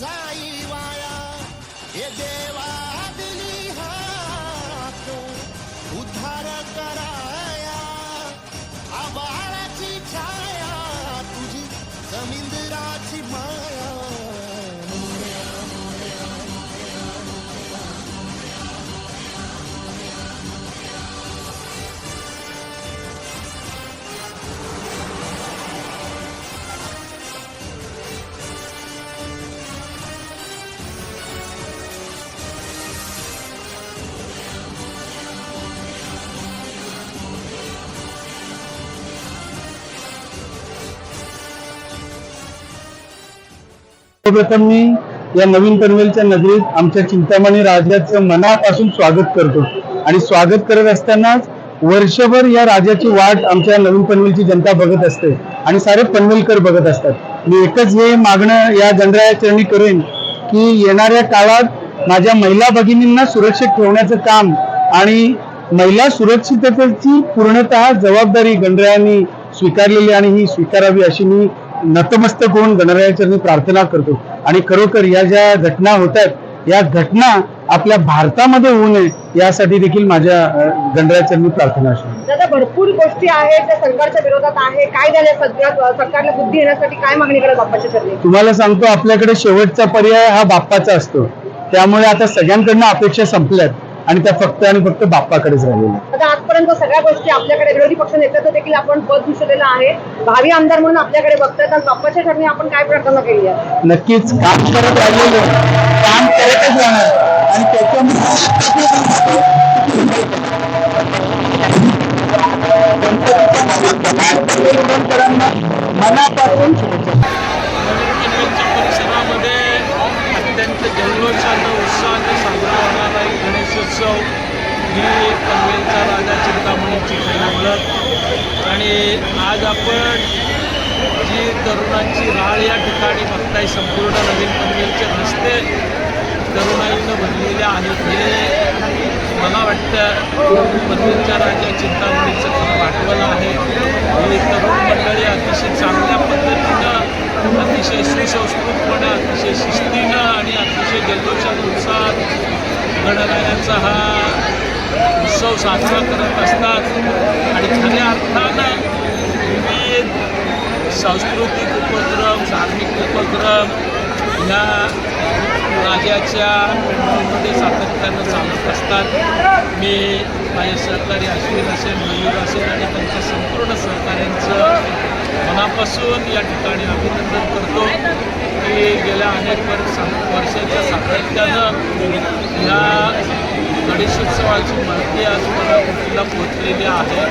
जाई वाया हे दे सर्वप्रथम मी या नवीन पनवेलच्या नगरीत आमच्या चिंतामणी राजाचं मनापासून स्वागत करतो. आणि स्वागत करत असतानाच वर्षभर या राजाची वाट आमच्या नवीन पनवेलची जनता बघत असते. आणि सारे पनवेलकर बघत असतात. मी एकच हे मागणं या गणराया चरणी करेन की येणाऱ्या काळात माझ्या महिला भगिनींना सुरक्षित ठेवण्याचं काम आणि महिला सुरक्षिततेची पूर्णतः जबाबदारी गणरायांनी स्वीकारलेली आणि ही स्वीकारावी अशी मी नतमस्तक होऊन गणरायाचरणी प्रार्थना करतो. आणि खरोखर या ज्या घटना होत आहेत या घटना आपल्या भारतामध्ये होऊ नये यासाठी देखील माझ्या अं, गणरायाचरणी प्रार्थना असेल दादा भरपूर गोष्टी आहेत त्या सरकारच्या विरोधात आहे. काय झाले सध्या? सरकारला बुद्धी येण्यासाठी काय मागणी करत बाप्पाच्या चरणी? तुम्हाला सांगतो आपल्याकडे शेवटचा पर्याय हा बाप्पाचा असतो. त्यामुळे आता सगळ्यांकडनं अपेक्षा संपल्यात. आणि त्या फक्त आणि फक्त बाप्पाकडेच राहिलेल्या. आता आजपर्यंत सगळ्या गोष्टी आपल्याकडे विरोधी पक्ष नेत्याचं देखील आपण पद भूषवलेलं आहे. भावी आमदार म्हणून आपल्याकडे बघतात आणि बाप्पाच्या चरणी आपण काय प्रार्थना केली आहे? नक्कीच काम करत राहिलेलो काम करतच राहणार. आणि त्याच्यामुळे ही पनवेलचा राजा चिंतामणीची पहिली ओळख. आणि आज आपण जी तरुणांची राळ या ठिकाणी बघताय संपूर्ण नवीन पनवेलचे रस्ते तरुणाईनं भरलेले आहेत. हे मला वाटतं पनवेलच्या राजा चिंतामणीचं खरं भांडवल आहे. ही तरुण मंडळी अतिशय चांगल्या पद्धतीनं अतिशय सुसंस्कृतपणे अतिशय शिस्तीनं आणि अतिशय जल्लोषात उत्साहात गणरायाचा हा उत्सव साजरा करत असतात. आणि खऱ्या अर्थानं विविध सांस्कृतिक उपक्रम धार्मिक उपक्रम ह्या राजाच्या मध्ये सातत्यानं चालत असतात. मी माझे सहकारी अश्विन असेल मयूर असेल आणि त्यांच्या संपूर्ण सहकाऱ्यांचं मनापासून या ठिकाणी अभिनंदन करतो की गेल्या अनेक वर्ष वर्षाच्या सातत्यानं ह्या गणेशोत्सवाची माहिती आज मला कोल्हापूरला पोहोचलेली आहे.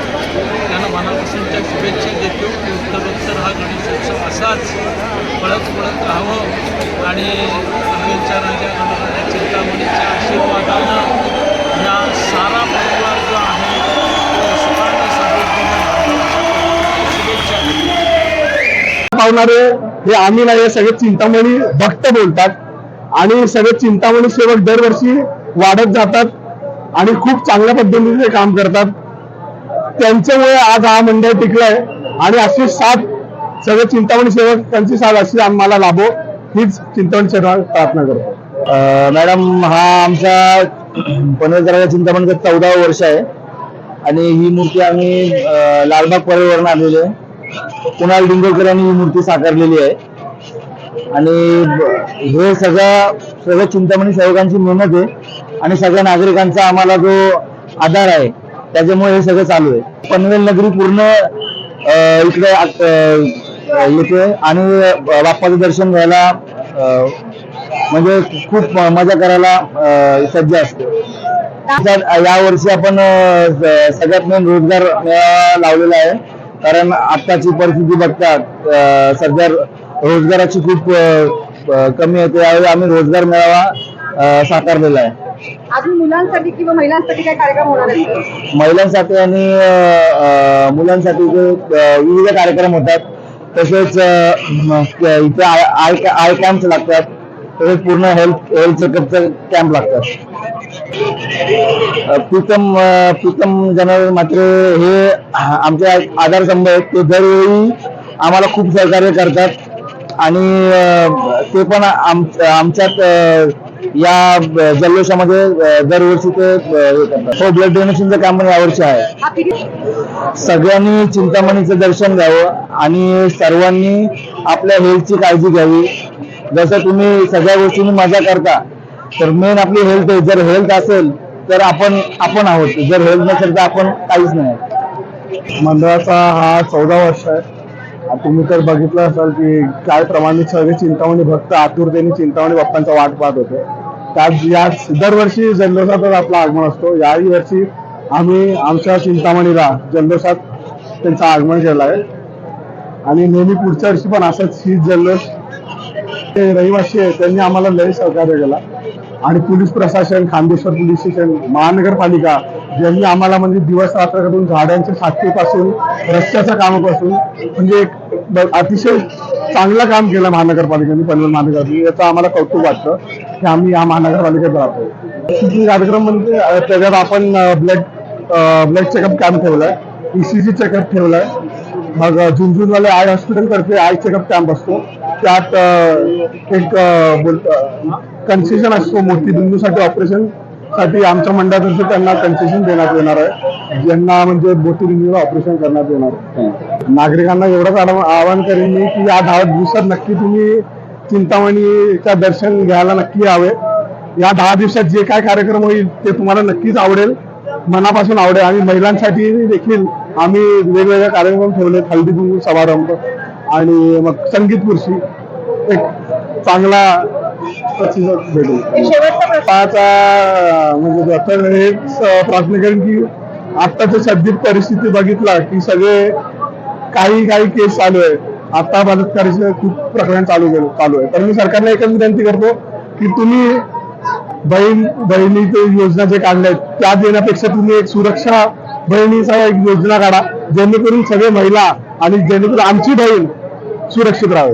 त्यांना मनापासूनच्या शुभेच्छा देतो की उत्तरोत्तर हा गणेशोत्सव असाच पळत पळत राहावं आणि पनवेलच्या राजा गणराया चिंतामणीच्या आशीर्वादानं या सारा परिवार जो आहे तो सुखाने शुभेच्छा पावणारे हे आम्ही नाही हे सगळे चिंतामणी भक्त बोलतात. आणि सगळे चिंतामणी सेवक दरवर्षी वाढत जातात. आणि खूप चांगल्या पद्धतीने काम करतात. त्यांच्यामुळे आज हा मंडळ टिकलाय. आणि अशी साथ सगळे चिंतामणी सेवक त्यांची साथ अशी आम्हाला लाभो हीच चिंतामणी सेवा प्रार्थना करतो. मॅडम हा आमचा पनवेलकराच्या चिंतामणीचं चौदावं वर्ष आहे. आणि ही मूर्ती आम्ही लालबाग परळीवरून आलेली आहे. कुणाल डिंगोकर यांनी ही मूर्ती साकारलेली आहे. आणि हे सगळं सगळं चिंतामणी सेवकांची मेहनत आहे. आणि सगळ्या नागरिकांचा आम्हाला जो आधार आहे त्याच्यामुळे हे सगळं चालू आहे. पनवेल नगरी पूर्ण इकडे येते आणि बाप्पाचं दर्शन घ्यायला म्हणजे खूप मजा करायला सज्ज असते. या यावर्षी आपण सगळ्यात मेन रोजगार लावलेला आहे. कारण आत्ताची परिस्थिती बघतात सध्या रोजगाराची खूप कमी आहे. त्यावेळी आम्ही रोजगार मेळावा साकारलेला आहे. अजून मुलांसाठी किंवा महिलांसाठी काय कार्यक्रम होणार आहेत? महिलांसाठी आणि मुलांसाठी जे विविध कार्यक्रम होतात तसेच इथे आय आय कॅम्प लागतात तसेच पूर्ण हेल्थ हेल्थ चेकअपचं कॅम्प लागतात. प्रीतम प्रीतम जनरल मात्र हे आमचे आधारस्तंभ आहेत. ते दरवेळी आम्हाला खूप सहकार्य करतात. आणि ते पण आम आमच्यात या जल्लोषामध्ये दरवर्षी ते हे करतात. हो ब्लड डोनेशनचं काम पण यावर्षी आहे. सगळ्यांनी चिंतामणीचं दर्शन घ्यावं आणि सर्वांनी आपल्या हेल्थची काळजी घ्यावी. जसं तुम्ही सगळ्या गोष्टींनी मजा करता तर मेन आपली हेल्थ आहे. जर हेल्थ असेल तर आपण आपण आहोत. जर हेल्थ नसेल तर आपण काहीच नाही मंडळाचा हा चौदा वर्ष आहे. तुम्ही तर बघितलं असाल की काय प्रमाणे सगळे चिंतामणी भक्त आतुरतेने चिंतामणी बाप्पांचा वाट पाहत होते. त्यात या दरवर्षी जल्लोषातच आपला आगमन असतो. याही वर्षी आम्ही आमच्या चिंतामणीला जल्लोषात त्यांचं आगमन केलं आहे. आणि नेहमी पुढच्या वर्षी पण असंच ही जल्लोष ते रहिवासी आहे. त्यांनी आम्हाला लय सहकार्य केला. आणि पोलीस प्रशासन खांदेश्वर पोलीस स्टेशन महानगरपालिका ज्यांनी आम्हाला म्हणजे दिवस रात्र करून झाडांच्या साखळीपासून रस्त्याच्या कामापासून म्हणजे एक अतिशय चांगलं काम केलं महानगरपालिकेने पनवेल महानगरपालिकेने. याचं आम्हाला कौतुक वाटतं की आम्ही या महानगरपालिकेत राहतो. कार्यक्रम म्हणजे त्याच्यात आपण ब्लड ब्लड चेकअप कॅम्प ठेवलाय ईसीजी चेकअप ठेवलाय. मग झुंझुनवाले आय हॉस्पिटल तर्फे आय चेकअप कॅम्प असतो. त्यात एक बोलत कन्सेशन असतो मोठी बिंदूसाठी ऑपरेशन साठी आमच्या मंडळातर्फे त्यांना कन्सेशन देण्यात येणार आहे. ज्यांना म्हणजे मोठी बिंदूला ऑपरेशन करण्यात येणार आहे. नागरिकांना एवढंच आवाहन करेन मी की या दहा दिवसात नक्की तुम्ही चिंतामणीच्या दर्शन घ्यायला नक्की यावे. या दहा दिवसात जे काय कार्यक्रम होईल ते तुम्हाला नक्कीच आवडेल. मनापासून आवडेल. आणि महिलांसाठी देखील आम्ही वेगवेगळे कार्यक्रम ठेवले हल्दी कुंकू समारंभ आणि मग संगीत खुर्ची. एक चांगला प्रतिसाद भेटेल. पाहता म्हणजे आता हेच प्रार्थना करेन की आत्ताच्या सध्या परिस्थिती बघितला की सगळे काही काही केस चालू आहे आता बलात्काराचे खूप प्रकरण चालू केलं चालू आहे. तर मी सरकारला एकच विनंती करतो की तुम्ही बहीण बहिणीचे योजना जे काढल्या आहेत त्या देण्यापेक्षा तुम्ही एक सुरक्षा बहिणीचा एक योजना काढा जेणेकरून सगळे महिला आणि जेणेकरून आमची बहीण सुरक्षित राहावी.